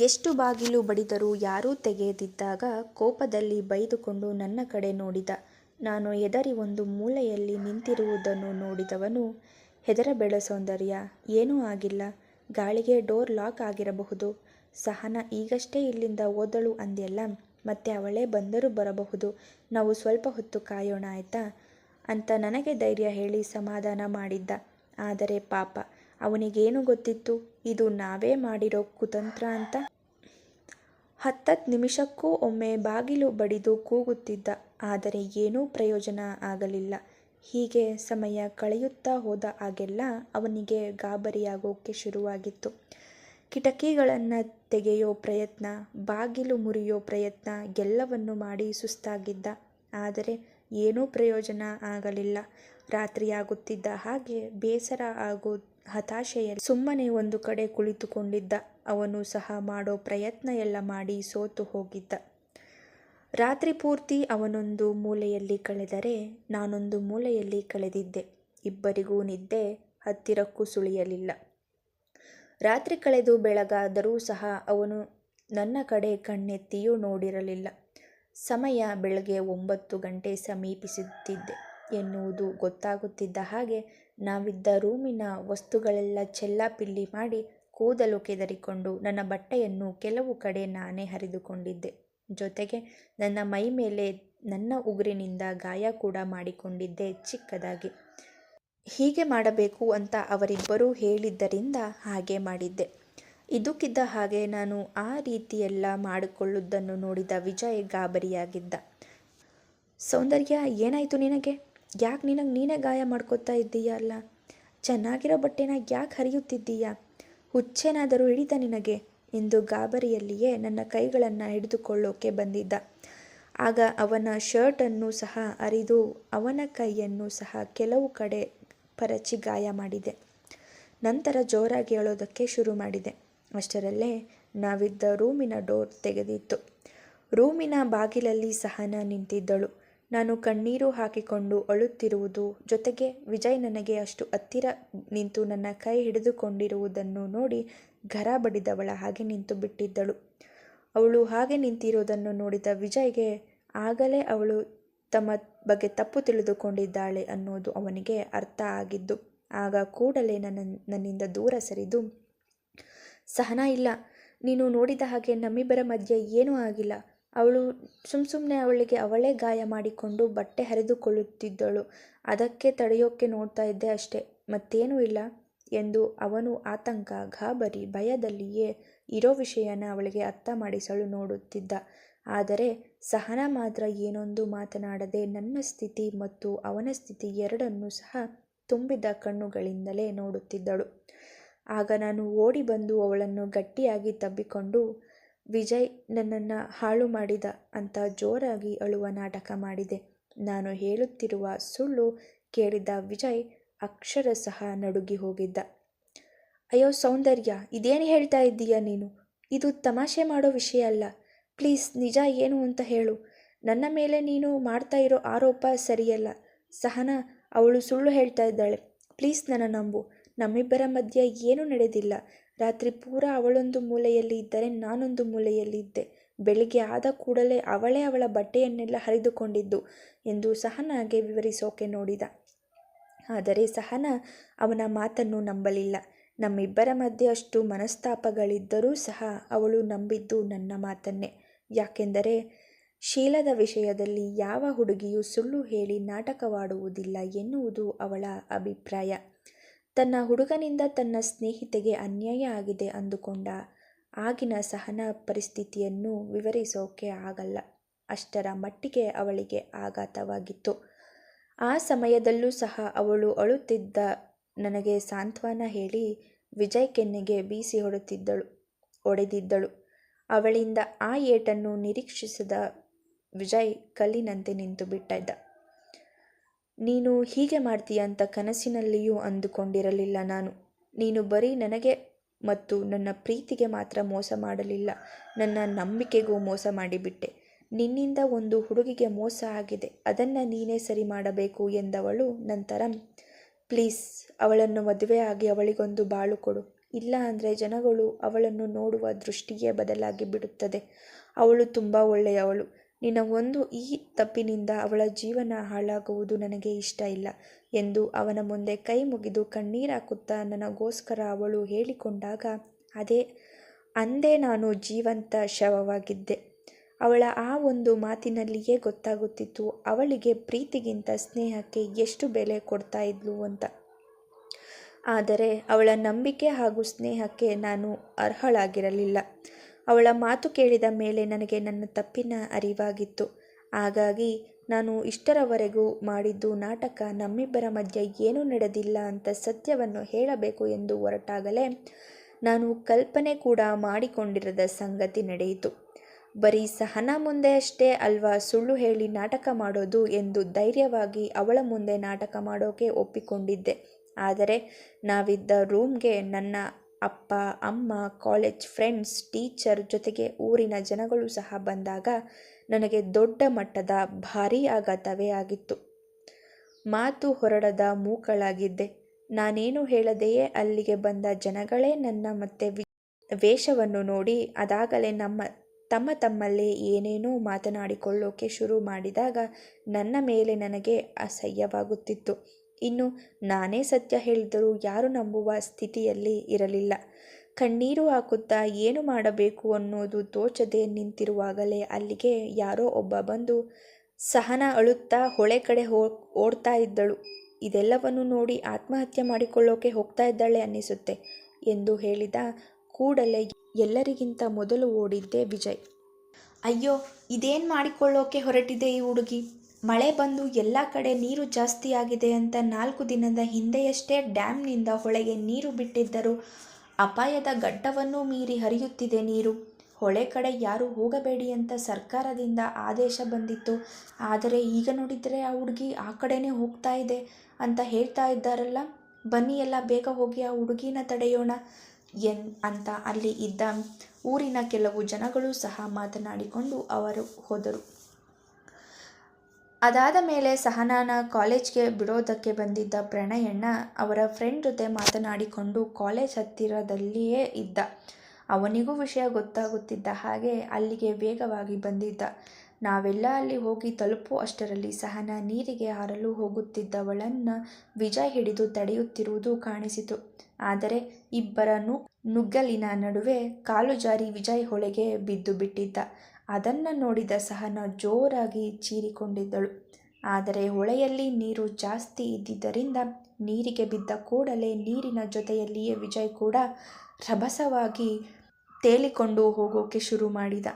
ಎಷ್ಟು ಬಾಗಿಲು ಬಡಿದರೂ ಯಾರೂ ತೆಗೆಯದಿದ್ದಾಗ ಕೋಪದಲ್ಲಿ ಬೈದುಕೊಂಡು ನನ್ನ ಕಡೆ ನೋಡಿದ. ನಾನು ಹೆದರಿ ಒಂದು ಮೂಲೆಯಲ್ಲಿ ನಿಂತಿರುವುದನ್ನು ನೋಡಿದವನು, ಹೆದರಬೇಡ ಸೌಂದರ್ಯ, ಏನೂ ಆಗಿಲ್ಲ. ಗಾಳಿಗೆ ಡೋರ್ ಲಾಕ್ ಆಗಿರಬಹುದು. ಸಹನ ಈಗಷ್ಟೇ ಇಲ್ಲಿಂದ ಓದಳು ಅಂದ್ಯಲ್ಲ, ಮತ್ತೆ ಅವಳೇ ಬಂದರೂ ಬರಬಹುದು. ನಾವು ಸ್ವಲ್ಪ ಹೊತ್ತು ಕಾಯೋಣ ಆಯ್ತಾ? ಅಂತ ನನಗೆ ಧೈರ್ಯ ಹೇಳಿ ಸಮಾಧಾನ ಮಾಡಿದ್ದ. ಆದರೆ ಪಾಪ, ಅವನಿಗೇನು ಗೊತ್ತಿತ್ತು ಇದು ನಾವೇ ಮಾಡಿರೋ ಕುತಂತ್ರ ಅಂತ. ಹತ್ತತ್ತು ನಿಮಿಷಕ್ಕೂ ಒಮ್ಮೆ ಬಾಗಿಲು ಬಡಿದು ಕೂಗುತ್ತಿದ್ದ. ಆದರೆ ಏನೂ ಪ್ರಯೋಜನ ಆಗಲಿಲ್ಲ. ಹೀಗೆ ಸಮಯ ಕಳೆಯುತ್ತಾ ಹೋದ ಹಾಗೆಲ್ಲ ಅವನಿಗೆ ಗಾಬರಿಯಾಗೋಕೆ ಶುರುವಾಗಿತ್ತು. ಕಿಟಕಿಗಳನ್ನು ತೆಗೆಯೋ ಪ್ರಯತ್ನ, ಬಾಗಿಲು ಮುರಿಯೋ ಪ್ರಯತ್ನ ಎಲ್ಲವನ್ನು ಮಾಡಿ ಸುಸ್ತಾಗಿದ್ದ. ಆದರೆ ಏನೂ ಪ್ರಯೋಜನ ಆಗಲಿಲ್ಲ. ರಾತ್ರಿಯಾಗುತ್ತಿದ್ದ ಹಾಗೆ ಬೇಸರ ಹಾಗೂ ಹತಾಶೆಯಲ್ಲಿ ಸುಮ್ಮನೆ ಒಂದು ಕಡೆ ಕುಳಿತುಕೊಂಡಿದ್ದ. ಅವನು ಸಹ ಮಾಡೋ ಪ್ರಯತ್ನ ಎಲ್ಲ ಮಾಡಿ ಸೋತು ಹೋಗಿದ್ದ. ರಾತ್ರಿ ಪೂರ್ತಿ ಅವನೊಂದು ಮೂಲೆಯಲ್ಲಿ ಕಳೆದರೆ, ನಾನೊಂದು ಮೂಲೆಯಲ್ಲಿ ಕಳೆದಿದ್ದೆ. ಇಬ್ಬರಿಗೂ ನಿದ್ದೆ ಹತ್ತಿರಕ್ಕೂ ಸುಳಿಯಲಿಲ್ಲ. ರಾತ್ರಿ ಕಳೆದು ಬೆಳಗಾದರೂ ಸಹ ಅವನು ನನ್ನ ಕಡೆ ಕಣ್ಣೆತ್ತಿಯೂ ನೋಡಿರಲಿಲ್ಲ. ಸಮಯ ಬೆಳಗ್ಗೆ ಒಂಬತ್ತು ಗಂಟೆ ಸಮೀಪಿಸುತ್ತಿದೆ ಎನ್ನುವುದು ಗೊತ್ತಾಗುತ್ತಿದ್ದ ಹಾಗೆ ನಾವಿದ್ದ ರೂಮಿನ ವಸ್ತುಗಳೆಲ್ಲ ಚೆಲ್ಲಾಪಿಲ್ಲಿ ಮಾಡಿ, ಕೂದಲು ಕೆದರಿಕೊಂಡು, ನನ್ನ ಬಟ್ಟೆಯನ್ನು ಕೆಲವು ಕಡೆ ನಾನೇ ಹರಿದುಕೊಂಡಿದ್ದೆ. ಜೊತೆಗೆ ನನ್ನ ಮೈ ಮೇಲೆ ನನ್ನ ಉಗುರಿನಿಂದ ಗಾಯ ಕೂಡ ಮಾಡಿಕೊಂಡಿದ್ದೆ ಚಿಕ್ಕದಾಗಿ. ಹೀಗೆ ಮಾಡಬೇಕು ಅಂತ ಅವರಿಬ್ಬರೂ ಹೇಳಿದ್ದರಿಂದ ಹಾಗೆ ಮಾಡಿದ್ದೆ. ಇದಕ್ಕಿದ್ದ ಹಾಗೆ ನಾನು ಆ ರೀತಿಯೆಲ್ಲ ಮಾಡಿಕೊಳ್ಳುವುದನ್ನು ನೋಡಿದ ವಿಜಯ್ ಗಾಬರಿಯಾಗಿದ್ದ. ಸೌಂದರ್ಯ ಏನಾಯಿತು ನಿನಗೆ? ಯಾಕ್ ನಿನಗೆ ನೀನೇ ಗಾಯ ಮಾಡ್ಕೋತಾ ಇದ್ದೀಯ ಅಲ್ಲ ಚೆನ್ನಾಗಿರೋ ಬಟ್ಟೆನ ಯಾಕೆ ಹರಿಯುತ್ತಿದ್ದೀಯ? ಹುಚ್ಚೇನಾದರೂ ಹಿಡಿತ ನಿನಗೆ? ಎಂದು ಗಾಬರಿಯಲ್ಲಿಯೇ ನನ್ನ ಕೈಗಳನ್ನು ಹಿಡಿದುಕೊಳ್ಳೋಕೆ ಬಂದಿದ್ದ. ಆಗ ಅವನ ಶರ್ಟನ್ನು ಸಹ ಅರಿದು ಅವನ ಕೈಯನ್ನು ಸಹ ಕೆಲವು ಕಡೆ ಪರಚಿ ಗಾಯ ಮಾಡಿದೆ. ನಂತರ ಜೋರಾಗಿ ಹೇಳೋದಕ್ಕೆ ಶುರು ಮಾಡಿದೆ. ಅಷ್ಟರಲ್ಲೇ ನಾವಿದ್ದ ರೂಮಿನ ಡೋರ್ ತೆಗೆದಿತ್ತು. ರೂಮಿನ ಬಾಗಿಲಲ್ಲಿ ಸಹನ ನಿಂತಿದ್ದಳು. ನಾನು ಕಣ್ಣೀರು ಹಾಕಿಕೊಂಡು ಅಳುತ್ತಿರುವುದು, ಜೊತೆಗೆ ವಿಜಯ್ ನನಗೆ ಅಷ್ಟು ಹತ್ತಿರ ನಿಂತು ನನ್ನ ಕೈ ಹಿಡಿದುಕೊಂಡಿರುವುದನ್ನು ನೋಡಿ ಘರ ಬಡಿದವಳ ಹಾಗೆ ನಿಂತು ಬಿಟ್ಟಿದ್ದಳು. ಅವಳು ಹಾಗೆ ನಿಂತಿರೋದನ್ನು ನೋಡಿದ ವಿಜಯ್ಗೆ ಆಗಲೇ ಅವಳು ತಮ್ಮ ಬಗ್ಗೆ ತಪ್ಪು ತಿಳಿದುಕೊಂಡಿದ್ದಾಳೆ ಅನ್ನೋದು ಅವನಿಗೆ ಅರ್ಥ ಆಗಿದ್ದು. ಆಗ ಕೂಡಲೇ ನನ್ನ ನನ್ನಿಂದ ದೂರ ಸರಿದು, ಸಹನ ಇಲ್ಲ, ನೀನು ನೋಡಿದ ಹಾಗೆ ನಮ್ಮಿಬ್ಬರ ಮಧ್ಯೆ ಏನೂ ಆಗಿಲ್ಲ. ಅವಳು ಸುಮ್ಸುಮ್ನೆ ಅವಳಿಗೆ ಅವಳೇ ಗಾಯ ಮಾಡಿಕೊಂಡು ಬಟ್ಟೆ ಹರಿದುಕೊಳ್ಳುತ್ತಿದ್ದಳು. ಅದಕ್ಕೆ ತಡೆಯೋಕೆ ನೋಡ್ತಾ ಇದ್ದೆ ಅಷ್ಟೇ, ಮತ್ತೇನೂ ಇಲ್ಲ ಎಂದು ಅವನು ಆತಂಕ, ಗಾಬರಿ, ಭಯದಲ್ಲಿಯೇ ಇರೋ ವಿಷಯನ ಅವಳಿಗೆ ಅರ್ಥ ಮಾಡಿಸಲು ನೋಡುತ್ತಿದ್ದ. ಆದರೆ ಸಹನಾ ಮಾತ್ರ ಏನೊಂದು ಮಾತನಾಡದೆ ನನ್ನ ಸ್ಥಿತಿ ಮತ್ತು ಅವನ ಸ್ಥಿತಿ ಎರಡನ್ನೂ ಸಹ ತುಂಬಿದ ಕಣ್ಣುಗಳಿಂದಲೇ ನೋಡುತ್ತಿದ್ದಳು. ಆಗ ನಾನು ಓಡಿ ಬಂದು ಅವಳನ್ನು ಗಟ್ಟಿಯಾಗಿ ತಬ್ಬಿಕೊಂಡು, ವಿಜಯ್ ನನ್ನನ್ನು ಹಾಳು ಮಾಡಿದ ಅಂತ ಜೋರಾಗಿ ಅಳುವ ನಾಟಕ ಮಾಡಿದೆ. ನಾನು ಹೇಳುತ್ತಿರುವ ಸುಳ್ಳು ಕೇಳಿದ ವಿಜಯ್ ಅಕ್ಷರಶಃ ನಡುಗಿ ಹೋಗಿದ್ದ. ಅಯ್ಯೋ ಸೌಂದರ್ಯ, ಇದೇನು ಹೇಳ್ತಾ ಇದ್ದೀಯ ನೀನು? ಇದು ತಮಾಷೆ ಮಾಡೋ ವಿಷಯ ಅಲ್ಲ. ಪ್ಲೀಸ್ ನಿಜ ಏನು ಅಂತ ಹೇಳು. ನನ್ನ ಮೇಲೆ ನೀನು ಮಾಡ್ತಾ ಇರೋ ಆರೋಪ ಸರಿಯಲ್ಲ. ಸಹನಾ, ಅವಳು ಸುಳ್ಳು ಹೇಳ್ತಾ ಇದ್ದಾಳೆ. ಪ್ಲೀಸ್ ನನ್ನ ನಂಬು. ನಮ್ಮಿಬ್ಬರ ಮಧ್ಯೆ ಏನೂ ನಡೆದಿಲ್ಲ. ರಾತ್ರಿ ಪೂರ ಅವಳೊಂದು ಮೂಲೆಯಲ್ಲಿ ಇದ್ದರೆ ನಾನೊಂದು ಮೂಲೆಯಲ್ಲಿ ಇದ್ದೆ. ಬೆಳಿಗ್ಗೆ ಆದ ಕೂಡಲೇ ಅವಳೇ ಅವಳ ಬಟ್ಟೆಯನ್ನೆಲ್ಲ ಹರಿದುಕೊಂಡಿದ್ದು ಎಂದು ಸಹನಾಗೆ ವಿವರಿಸೋಕೆ ನೋಡಿದ. ಆದರೆ ಸಹನ ಅವನ ಮಾತನ್ನು ನಂಬಲಿಲ್ಲ. ನಮ್ಮಿಬ್ಬರ ಮಧ್ಯೆ ಅಷ್ಟು ಮನಸ್ತಾಪಗಳಿದ್ದರೂ ಸಹ ಅವಳು ನಂಬಿದ್ದು ನನ್ನ ಮಾತನ್ನೇ. ಯಾಕೆಂದರೆ ಶೀಲದ ವಿಷಯದಲ್ಲಿ ಯಾವ ಹುಡುಗಿಯೂ ಸುಳ್ಳು ಹೇಳಿ ನಾಟಕವಾಡುವುದಿಲ್ಲ ಎನ್ನುವುದು ಅವಳ ಅಭಿಪ್ರಾಯ. ತನ್ನ ಹುಡುಗನಿಂದ ತನ್ನ ಸ್ನೇಹಿತೆಗೆ ಅನ್ಯಾಯ ಆಗಿದೆ ಅಂದುಕೊಂಡ ಆಗಿನ ಸಹನ ಪರಿಸ್ಥಿತಿಯನ್ನು ವಿವರಿಸೋಕೆ ಆಗಲ್ಲ. ಅಷ್ಟರ ಮಟ್ಟಿಗೆ ಅವಳಿಗೆ ಆಘಾತವಾಗಿತ್ತು. ಆ ಸಮಯದಲ್ಲೂ ಸಹ ಅವಳು ಅಳುತ್ತಿದ್ದ ನನಗೆ ಸಾಂತ್ವನ ಹೇಳಿ ವಿಜಯ್ ಕೆನ್ನೆಗೆ ಬೀಸಿ ಒಡೆದಿದ್ದಳು ಅವಳಿಂದ ಆ ಏಟನ್ನು ನಿರೀಕ್ಷಿಸದ ವಿಜಯ್ ಕಲ್ಲಿನಂತೆ ನಿಂತು ಬಿಟ್ಟಿದ್ದ. ನೀನು ಹೀಗೆ ಮಾಡ್ತೀಯ ಅಂತ ಕನಸಿನಲ್ಲಿಯೂ ಅಂದುಕೊಂಡಿರಲಿಲ್ಲ ನಾನು. ನೀನು ಬರೀ ನನಗೆ ಮತ್ತು ನನ್ನ ಪ್ರೀತಿಗೆ ಮಾತ್ರ ಮೋಸ ಮಾಡಲಿಲ್ಲ, ನನ್ನ ನಂಬಿಕೆಗೂ ಮೋಸ ಮಾಡಿಬಿಟ್ಟೆ. ನಿನ್ನಿಂದ ಒಂದು ಹುಡುಗಿಗೆ ಮೋಸ ಆಗಿದೆ, ಅದನ್ನ ನೀನೇ ಸರಿ ಮಾಡಬೇಕು ಎಂದವಳು ನಂತರ, ಪ್ಲೀಸ್ ಅವಳನ್ನು ಮದುವೆ ಆಗಿ ಅವಳಿಗೊಂದು ಬಾಳು ಕೊಡು. ಇಲ್ಲ ಅಂದರೆ ಜನಗಳು ಅವಳನ್ನು ನೋಡುವ ದೃಷ್ಟಿಯೇ ಬದಲಾಗಿ ಬಿಡುತ್ತದೆ ಅವಳು ತುಂಬ ಒಳ್ಳೆಯವಳು ನಿನ್ನ ಒಂದು ಈ ತಪ್ಪಿನಿಂದ ಅವಳ ಜೀವನ ಹಾಳಾಗುವುದು ನನಗೆ ಇಷ್ಟ ಇಲ್ಲ ಎಂದು ಅವನ ಮುಂದೆ ಕೈ ಮುಗಿದು ಕಣ್ಣೀರಾಕುತ್ತಾ ನನಗೋಸ್ಕರ ಅವಳು ಹೇಳಿಕೊಂಡಾಗ, ಅದೇ, ಅಂದೇ ನಾನು ಜೀವಂತ ಶವವಾಗಿದ್ದೆ. ಅವಳ ಆ ಒಂದು ಮಾತಿನಲ್ಲಿಯೇ ಗೊತ್ತಾಗುತ್ತಿತ್ತು, ಅವಳಿಗೆ ಪ್ರೀತಿಗಿಂತ ಸ್ನೇಹಕ್ಕೆ ಎಷ್ಟು ಬೆಲೆ ಕೊಡ್ತಾ ಇದ್ಲು ಅಂತ. ಆದರೆ ಅವಳ ನಂಬಿಕೆ ಹಾಗೂ ಸ್ನೇಹಕ್ಕೆ ನಾನು ಅರ್ಹಳಾಗಿರಲಿಲ್ಲ. ಅವಳ ಮಾತು ಕೇಳಿದ ಮೇಲೆ ನನಗೆ ನನ್ನ ತಪ್ಪಿನ ಅರಿವಾಗಿತ್ತು. ಹಾಗಾಗಿ ನಾನು ಇಷ್ಟರವರೆಗೂ ಮಾಡಿದ್ದು ನಾಟಕ ನಮ್ಮಿಬ್ಬರ ಮಧ್ಯೆ ಏನೂ ನಡೆದಿಲ್ಲ ಅಂತ ಸತ್ಯವನ್ನು ಹೇಳಬೇಕು ಎಂದು ಹೊರಟಾಗಲೇ ನಾನು ಕಲ್ಪನೆ ಕೂಡ ಮಾಡಿಕೊಂಡಿರದ ಸಂಗತಿ ನಡೆಯಿತು. ಬರೀ ಸಹನಾ ಮುಂದೆ ಅಷ್ಟೇ ಅಲ್ವಾ ಸುಳ್ಳು ಹೇಳಿ ನಾಟಕ ಮಾಡೋದು ಎಂದು ಧೈರ್ಯವಾಗಿ ಅವಳ ಮುಂದೆ ನಾಟಕ ಮಾಡೋಕೆ ಒಪ್ಪಿಕೊಂಡಿದ್ದೆ. ಆದರೆ ನಾವಿದ್ದ ರೂಮ್ಗೆ ನನ್ನ ಅಪ್ಪ, ಅಮ್ಮ ಕಾಲೇಜ್ ಫ್ರೆಂಡ್ಸ್ ಟೀಚರ್ ಜೊತೆಗೆ ಊರಿನ ಜನಗಳು ಸಹ ಬಂದಾಗ ನನಗೆ ದೊಡ್ಡ ಮಟ್ಟದ ಭಾರೀ ಆಘಾತವೇ ಆಗಿತ್ತು. ಮಾತು ಹೊರಡದ ಮೂಕಳಾಗಿದ್ದೆ. ನಾನೇನು ಹೇಳದೆಯೇ ಅಲ್ಲಿಗೆ ಬಂದ ಜನಗಳೇ ನನ್ನ ಮತ್ತೆ ವೇಷವನ್ನು ನೋಡಿ ಅದಾಗಲೇ ನಮ್ಮ, ತಮ್ಮ ತಮ್ಮಲ್ಲಿ ಏನೇನೋ ಮಾತನಾಡಿಕೊಳ್ಳೋಕೆ ಶುರು ಮಾಡಿದಾಗ ನನ್ನ ಮೇಲೆ ನನಗೆ ಅಸಹ್ಯವಾಗುತ್ತಿತ್ತು. ಇನ್ನು ನಾನೇ ಸತ್ಯ ಹೇಳಿದರೂ ಯಾರು ನಂಬುವ ಸ್ಥಿತಿಯಲ್ಲಿ ಇರಲಿಲ್ಲ. ಕಣ್ಣೀರು ಹಾಕುತ್ತಾ ಏನು ಮಾಡಬೇಕು ಅನ್ನೋದು ತೋಚದೆ ನಿಂತಿರುವಾಗಲೇ ಅಲ್ಲಿಗೆ ಯಾರೋ ಒಬ್ಬ ಬಂದು ಸಹನ ಅಳುತ್ತಾ ಹೊಳೆ ಕಡೆ ಓಡ್ತಾ ಇದ್ದಳು. ಇದೆಲ್ಲವನ್ನು ನೋಡಿ ಆತ್ಮಹತ್ಯೆ ಮಾಡಿಕೊಳ್ಳೋಕೆ ಹೋಗ್ತಾ ಇದ್ದಾಳೆ ಅನ್ನಿಸುತ್ತೆ ಎಂದು ಹೇಳಿದ ಕೂಡಲೇ ಎಲ್ಲರಿಗಿಂತ ಮೊದಲು ಓಡಿದ್ದೆ ವಿಜಯ್. ಅಯ್ಯೋ, ಇದೇನು ಮಾಡಿಕೊಳ್ಳೋಕೆ ಹೊರಟಿದೆ ಈ ಹುಡುಗಿ? ಮಳೆ ಬಂದು ಎಲ್ಲ ಕಡೆ ನೀರು ಜಾಸ್ತಿಯಾಗಿದೆ ಅಂತ ನಾಲ್ಕು ದಿನದ ಹಿಂದೆಯಷ್ಟೇ ಡ್ಯಾಮ್ನಿಂದ ಹೊಳೆಗೆ ನೀರು ಬಿಟ್ಟಿದ್ದರು ಅಪಾಯದ ಘಟ್ಟವನ್ನು ಮೀರಿ ಹರಿಯುತ್ತಿದೆ ನೀರು. ಹೊಳೆ ಕಡೆ ಯಾರು ಹೋಗಬೇಡಿ ಅಂತ ಸರ್ಕಾರದಿಂದ ಆದೇಶ ಬಂದಿತ್ತು. ಆದರೆ ಈಗ ನೋಡಿದರೆ ಆ ಹುಡುಗಿ ಆ ಕಡೆನೇ ಹೋಗ್ತಾ ಇದೆ ಅಂತ ಹೇಳ್ತಾ ಇದ್ದಾರಲ್ಲ? ಬನ್ನಿ ಎಲ್ಲ ಬೇಗ ಹೋಗಿ ಆ ಹುಡುಗಿನ ತಡೆಯೋಣ ಎನ್ ಅಂತ ಅಲ್ಲಿ ಇದ್ದ ಊರಿನ ಕೆಲವು ಜನಗಳು ಸಹ ಮಾತನಾಡಿಕೊಂಡು ಅವರು ಹೋದರು. ಅದಾದ ಮೇಲೆ ಸಹನಾನ ಕಾಲೇಜ್ಗೆ ಬಿಡೋದಕ್ಕೆ ಬಂದಿದ್ದ ಪ್ರಣಯಣ್ಣ ಅವರ ಫ್ರೆಂಡ್ ಜೊತೆ ಮಾತನಾಡಿಕೊಂಡು ಕಾಲೇಜ್ ಹತ್ತಿರದಲ್ಲಿಯೇ ಇದ್ದ. ಅವನಿಗೂ ವಿಷಯ ಗೊತ್ತಾಗುತ್ತಿದ್ದ ಹಾಗೆ ಅಲ್ಲಿಗೆ ವೇಗವಾಗಿ ಬಂದಿದ್ದ. ನಾವೆಲ್ಲ ಅಲ್ಲಿ ಹೋಗಿ ತಲುಪೋ ಅಷ್ಟರಲ್ಲಿ ಸಹನ ನೀರಿಗೆ ಹಾರಲು ಹೋಗುತ್ತಿದ್ದವಳನ್ನು ವಿಜಯ್ ಹಿಡಿದು ತಡೆಯುತ್ತಿರುವುದು ಕಾಣಿಸಿತು. ಆದರೆ ಇಬ್ಬರ ನುಗ್ಗಲಿನ ನಡುವೆ ಕಾಲು ಜಾರಿ ವಿಜಯ್ ಹೊಳೆಗೆ ಬಿದ್ದು ಬಿಟ್ಟಿದ್ದ. ಅದನ್ನು ನೋಡಿದ ಸಹನ ಜೋರಾಗಿ ಚೀರಿಕೊಂಡಿದ್ದಳು. ಆದರೆ ಹೊಳೆಯಲ್ಲಿ ನೀರು ಜಾಸ್ತಿ ಇದ್ದಿದ್ದರಿಂದ ನೀರಿಗೆ ಬಿದ್ದ ಕೂಡಲೇ ನೀರಿನ ಜೊತೆಯಲ್ಲಿಯೇ ವಿಜಯ್ ಕೂಡ ರಭಸವಾಗಿ ತೇಲಿಕೊಂಡು ಹೋಗೋಕೆ ಶುರು ಮಾಡಿದ.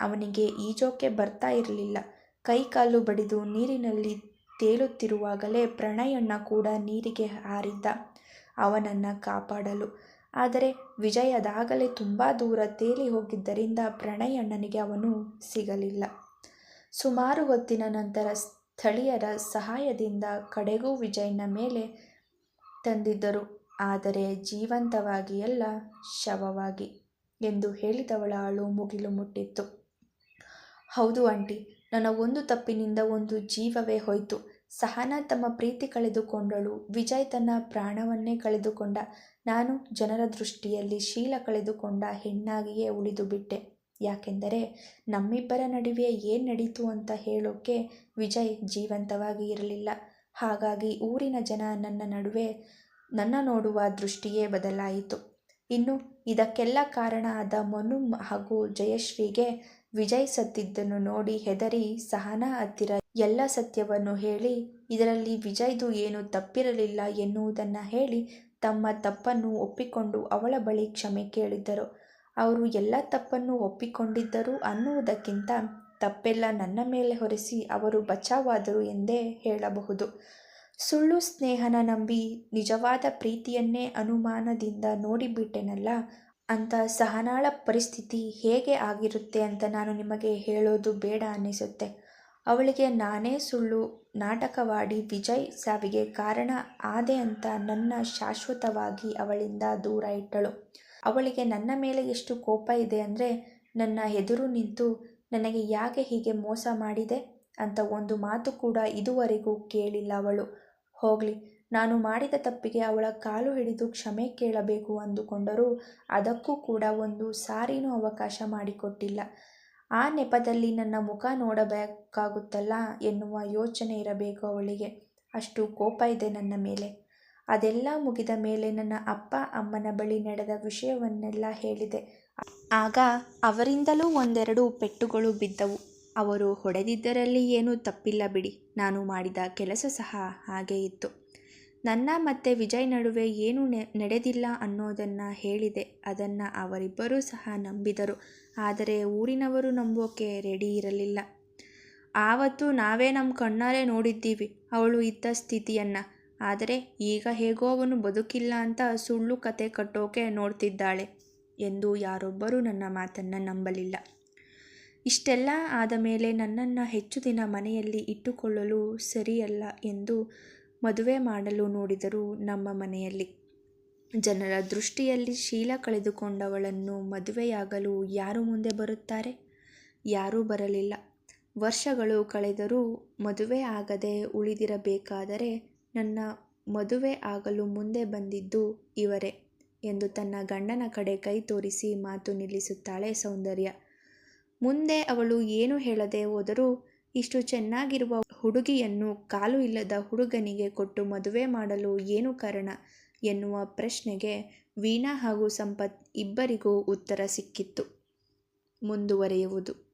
ಅವನಿಗೆ ಈಜೋಕೆ ಬರ್ತಾ ಇರಲಿಲ್ಲ. ಕೈಕಾಲು ಬಡಿದು ನೀರಿನಲ್ಲಿ ತೇಲುತ್ತಿರುವಾಗಲೇ ಪ್ರಣಯಣ್ಣ ಕೂಡ ನೀರಿಗೆ ಹಾರಿದ್ದ. ಅವನನ್ನು ಕಾಪಾಡಲು ಆದರೆ ವಿಜಯ್ ಅದಾಗಲೇ ತುಂಬ ದೂರ ತೇಲಿ ಹೋಗಿದ್ದರಿಂದ ಪ್ರಣಯಣ್ಣನಿಗೆ ಅವನು ಸಿಗಲಿಲ್ಲ. ಸುಮಾರು ಹೊತ್ತಿನ ನಂತರ ಸ್ಥಳೀಯರ ಸಹಾಯದಿಂದ ಕಡೆಗೂ ವಿಜಯನ ಮೇಲೆ ತಂದಿದ್ದರು. ಆದರೆ ಜೀವಂತವಾಗಿ ಅಲ್ಲ, ಶವವಾಗಿ ಎಂದು ಹೇಳಿದವಳ ಅಳು ಮುಗಿಲು ಮುಟ್ಟಿತ್ತು. ಹೌದು ಆಂಟಿ, ನನ್ನ ಒಂದು ತಪ್ಪಿನಿಂದ ಒಂದು ಜೀವವೇ ಹೋಯಿತು. ಸಹನಾ ತಮ್ಮ ಪ್ರೀತಿ ಕಳೆದುಕೊಂಡಳು. ವಿಜಯ್ ತನ್ನ ಪ್ರಾಣವನ್ನೇ ಕಳೆದುಕೊಂಡ. ನಾನು ಜನರ ದೃಷ್ಟಿಯಲ್ಲಿ ಶೀಲ ಕಳೆದುಕೊಂಡ ಹೆಣ್ಣಾಗಿಯೇ ಉಳಿದು ಬಿಟ್ಟೆ. ಯಾಕೆಂದರೆ ನಮ್ಮಿಬ್ಬರ ನಡುವೆ ಏನು ನಡೀತು ಅಂತ ಹೇಳೋಕ್ಕೆ ವಿಜಯ್ ಜೀವಂತವಾಗಿ ಇರಲಿಲ್ಲ. ಹಾಗಾಗಿ ಊರಿನ ಜನ ನನ್ನ ನಡುವೆ ನನ್ನ ನೋಡುವ ದೃಷ್ಟಿಯೇ ಬದಲಾಯಿತು. ಇನ್ನು ಇದಕ್ಕೆಲ್ಲ ಕಾರಣ ಆದ ಮನು ಹಾಗೂ ಜಯಶ್ರೀಗೆ ವಿಜಯ್ ಸತ್ತಿದ್ದನ್ನು ನೋಡಿ ಹೆದರಿ, ಸಹನಾ ಹತ್ತಿರ ಎಲ್ಲ ಸತ್ಯವನ್ನು ಹೇಳಿ, ಇದರಲ್ಲಿ ವಿಜಯ್ದು ಏನು ತಪ್ಪಿರಲಿಲ್ಲ ಎನ್ನುವುದನ್ನು ಹೇಳಿ ತಮ್ಮ ತಪ್ಪನ್ನು ಒಪ್ಪಿಕೊಂಡು ಅವಳ ಬಳಿ ಕ್ಷಮೆ ಕೇಳಿದ್ದರು. ಅವರು ಎಲ್ಲ ತಪ್ಪನ್ನು ಒಪ್ಪಿಕೊಂಡಿದ್ದರು ಅನ್ನುವುದಕ್ಕಿಂತ ತಪ್ಪೆಲ್ಲ ನನ್ನ ಮೇಲೆ ಹೊರಿಸಿ ಅವರು ಬಚಾವಾದರು ಎಂದೇ ಹೇಳಬಹುದು. ಸುಳ್ಳು ಸ್ನೇಹನ ನಂಬಿ ನಿಜವಾದ ಪ್ರೀತಿಯನ್ನೇ ಅನುಮಾನದಿಂದ ನೋಡಿಬಿಟ್ಟೆನಲ್ಲ ಅಂತ ಸಹನಾಳ ಪರಿಸ್ಥಿತಿ ಹೇಗೆ ಆಗಿರುತ್ತೆ ಅಂತ ನಾನು ನಿಮಗೆ ಹೇಳೋದು ಬೇಡ ಅನ್ನಿಸುತ್ತೆ. ಅವಳಿಗೆ ನಾನೇ ಸುಳ್ಳು, ನಾಟಕವಾಡಿ ವಿಜಯ್ ಸಾವಿಗೆ ಕಾರಣ ಆದೆ ಅಂತ ನನ್ನ ಶಾಶ್ವತವಾಗಿ ಅವಳಿಂದ ದೂರ ಇಟ್ಟಳು. ಅವಳಿಗೆ ನನ್ನ ಮೇಲೆ ಎಷ್ಟು ಕೋಪ ಇದೆ ಅಂದರೆ, ನನ್ನ ಎದುರು ನಿಂತು ನನಗೆ ಯಾಕೆ ಹೀಗೆ ಮೋಸ ಮಾಡಿದೆ ಅಂತ ಒಂದು ಮಾತು ಕೂಡ ಇದುವರೆಗೂ ಕೇಳಿಲ್ಲ ಅವಳು. ಹೋಗಲಿ ನಾನು ಮಾಡಿದ ತಪ್ಪಿಗೆ ಅವಳ ಕಾಲು ಹಿಡಿದು ಕ್ಷಮೆ ಕೇಳಬೇಕು ಅಂದುಕೊಂಡರೂ ಅದಕ್ಕೂ ಕೂಡ ಒಂದು ಸಾರಿನೂ ಅವಕಾಶ ಮಾಡಿಕೊಟ್ಟಿಲ್ಲ. ಆ ನೆಪದಲ್ಲಿ ನನ್ನ ಮುಖ ನೋಡಬೇಕಾಗುತ್ತಲ್ಲ ಎನ್ನುವ ಯೋಚನೆ ಇರಬೇಕು ಅವಳಿಗೆ. ಅಷ್ಟು ಕೋಪ ಇದೆ ನನ್ನ ಮೇಲೆ. ಅದೆಲ್ಲ ಮುಗಿದ ಮೇಲೆ ನನ್ನ ಅಪ್ಪ ಅಮ್ಮನ ಬಳಿ ನಡೆದ ವಿಷಯವನ್ನೆಲ್ಲ ಹೇಳಿದೆ. ಆಗ ಅವರಿಂದಲೂ ಒಂದೆರಡು ಪೆಟ್ಟುಗಳು ಬಿದ್ದವು. ಅವರು ಹೊಡೆದಿದ್ದರಲ್ಲಿ ಏನೂ ತಪ್ಪಿಲ್ಲ ಬಿಡಿ. ನಾನು ಮಾಡಿದ ಕೆಲಸ ಸಹ ಹಾಗೇ ಇತ್ತು. ನನ್ನ ಮತ್ತು ವಿಜಯ್ ನಡುವೆ ಏನೂ ನಡೆದಿಲ್ಲ ಅನ್ನೋದನ್ನು ಹೇಳಿದೆ. ಅದನ್ನು ಅವರಿಬ್ಬರೂ ಸಹ ನಂಬಿದರು. ಆದರೆ ಊರಿನವರು ನಂಬೋಕೆ ರೆಡಿ ಇರಲಿಲ್ಲ. ಆವತ್ತು ನಾವೇ ನಮ್ಮ ಕಣ್ಣಾರೆ ನೋಡಿದ್ದೀವಿ, ಅವಳು ಇದ್ದ ಸ್ಥಿತಿಯನ್ನು. ಆದರೆ ಈಗ ಹೇಗೋ ಅವನು ಬದುಕಿಲ್ಲ ಅಂತ ಸುಳ್ಳು ಕತೆ ಕಟ್ಟೋಕೆ ನೋಡ್ತಿದ್ದಾಳೆ ಎಂದು ಯಾರೊಬ್ಬರೂ ನನ್ನ ಮಾತನ್ನು ನಂಬಲಿಲ್ಲ. ಇಷ್ಟೆಲ್ಲ ಆದ ಮೇಲೆ ನನ್ನನ್ನು ಹೆಚ್ಚು ದಿನ ಮನೆಯಲ್ಲಿ ಇಟ್ಟುಕೊಳ್ಳಲು ಸರಿಯಲ್ಲ ಎಂದು ಮದುವೆ ಮಾಡಲು ನೋಡಿದರು ನಮ್ಮ ಮನೆಯಲ್ಲಿ. ಜನರ ದೃಷ್ಟಿಯಲ್ಲಿ ಶೀಲ ಕಳೆದುಕೊಂಡವಳನ್ನು ಮದುವೆಯಾಗಲು ಯಾರು ಮುಂದೆ ಬರುತ್ತಾರೆ? ಯಾರೂ ಬರಲಿಲ್ಲ. ವರ್ಷಗಳು ಕಳೆದರೂ ಮದುವೆ ಆಗದೆ ಉಳಿದಿರಬೇಕಾದರೆ ನನ್ನ ಮದುವೆ ಆಗಲು ಮುಂದೆ ಬಂದಿದ್ದು ಇವರೇ ಎಂದು ತನ್ನ ಗಂಡನ ಕಡೆ ಕೈ ತೋರಿಸಿ ಮಾತು ನಿಲ್ಲಿಸುತ್ತಾಳೆ ಸೌಂದರ್ಯ. ಮುಂದೆ ಅವಳು ಏನು ಹೇಳದೆ ಹೋದರೂ ಇಷ್ಟು ಚೆನ್ನಾಗಿರುವ ಹುಡುಗಿಯನ್ನು ಕಾಲು ಇಲ್ಲದ ಹುಡುಗನಿಗೆ ಕೊಟ್ಟು ಮದುವೆ ಮಾಡಲು ಏನು ಕಾರಣ? ಎನ್ನುವ ಪ್ರಶ್ನೆಗೆ ವೀಣಾ ಹಾಗೂ ಸಂಪತ್ ಇಬ್ಬರಿಗೂ ಉತ್ತರ ಸಿಕ್ಕಿತ್ತು. ಮುಂದುವರಿಯುವುದು.